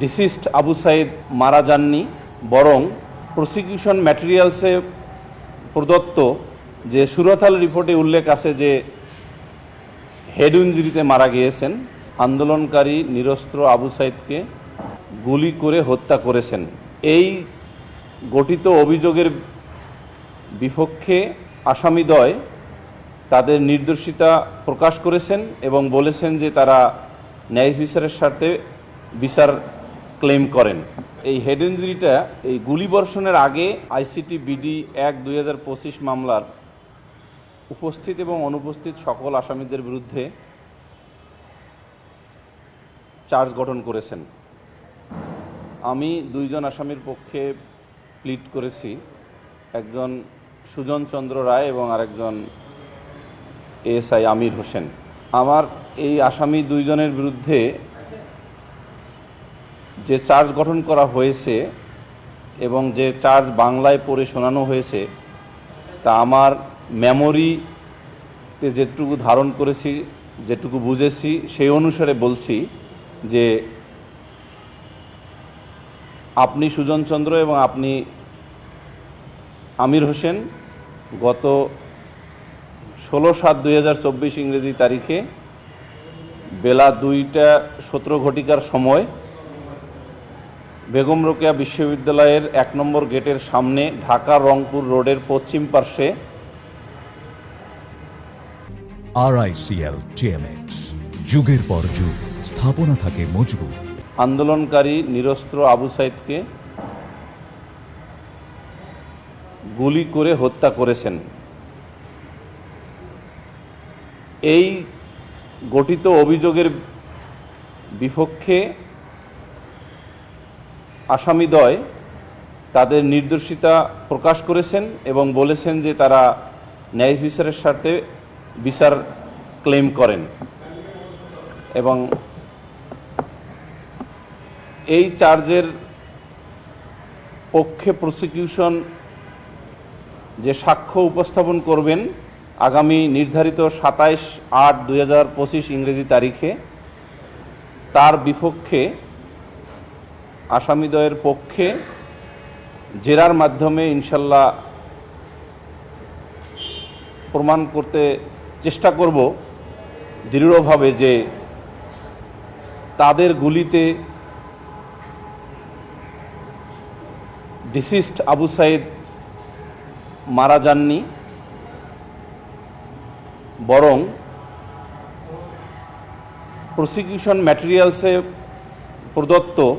Deceased Abu Saeed মারা যাননি, বরং প্রসিকিউশন ম্যাটেরিয়ালসে প্রদত্ত যে সুরতাল রিপোর্টে উল্লেখ আছে যে হেড ইঞ্জুরিতে মারা গিয়েছেন, আন্দোলনকারী নিরস্ত্র আবু সাইদকে গুলি করে হত্যা করেছেন। এই গঠিত অভিযোগের বিপক্ষে আসামিদ্বয় তাদের নির্দোষিতা প্রকাশ করেছেন এবং বলেছেন যে তারা ন্যায় বিচারের স্বার্থে বিচার ক্লেম করেন। এই হেড ইঞ্জুরিটা এই গুলিবর্ষণের আগে আইসিটি বিডি এক দুই মামলার উপস্থিত এবং অনুপস্থিত সকল আসামিদের বিরুদ্ধে চার্জ গঠন করেছেন। আমি দুইজন আসামির পক্ষে প্লিট করেছি। একজন সুজন চন্দ্র রায় এবং আরেকজন এএসআই আমির হোসেন। আমার এই আসামি দুইজনের বিরুদ্ধে যে চার্জ গঠন করা হয়েছে এবং যে চার্জ বাংলায় পড়ে শোনানো হয়েছে, তা আমার মেমোরিতে যেটুকু ধারণ করেছি, যেটুকু বুঝেছি, সেই অনুসারে বলছি যে আপনি সুজন চন্দ্র এবং আপনি আমির হোসেন গত ষোলো সাত দুই হাজার চব্বিশ ইংরেজি তারিখে বেলা দুইটা সতেরো ঘটিকার সময় বেগম রোকেয়া বিশ্ববিদ্যালয়ের এক নম্বর গেটের সামনে ঢাকা রংপুর রোডের পশ্চিম পার্শ্বে আরআইসিএল টিএমএক্স যুগের পর যুগ স্থাপনা থাকে মজবুত। আন্দোলনকারী নিরস্ত্র আবু সাইদকে গুলি করে হত্যা করেছেন। এই গঠিত অভিযোগের বিপক্ষে আসামিদ্বয় তাদের নির্দোষিতা প্রকাশ করেছেন এবং বলেছেন যে তারা ন্যায় বিচারের স্বার্থে বিচার ক্লেম করেন। এবং এই চার্জের পক্ষে প্রসিকিউশন যে সাক্ষ্য উপস্থাপন করবেন আগামী নির্ধারিত সাতাইশ আট দুই ইংরেজি তারিখে, তার বিপক্ষে আসামিদ্বয়ের পক্ষে জেরার মাধ্যমে ইনশাল্লাহ প্রমাণ করতে চেষ্টা করব দৃঢ়ভাবে যে তাদের গুলিতে ডিসিস্ট আবু সাইদ মারা যাননি, বরং প্রসিকিউশন ম্যাটেরিয়ালসে প্রদত্ত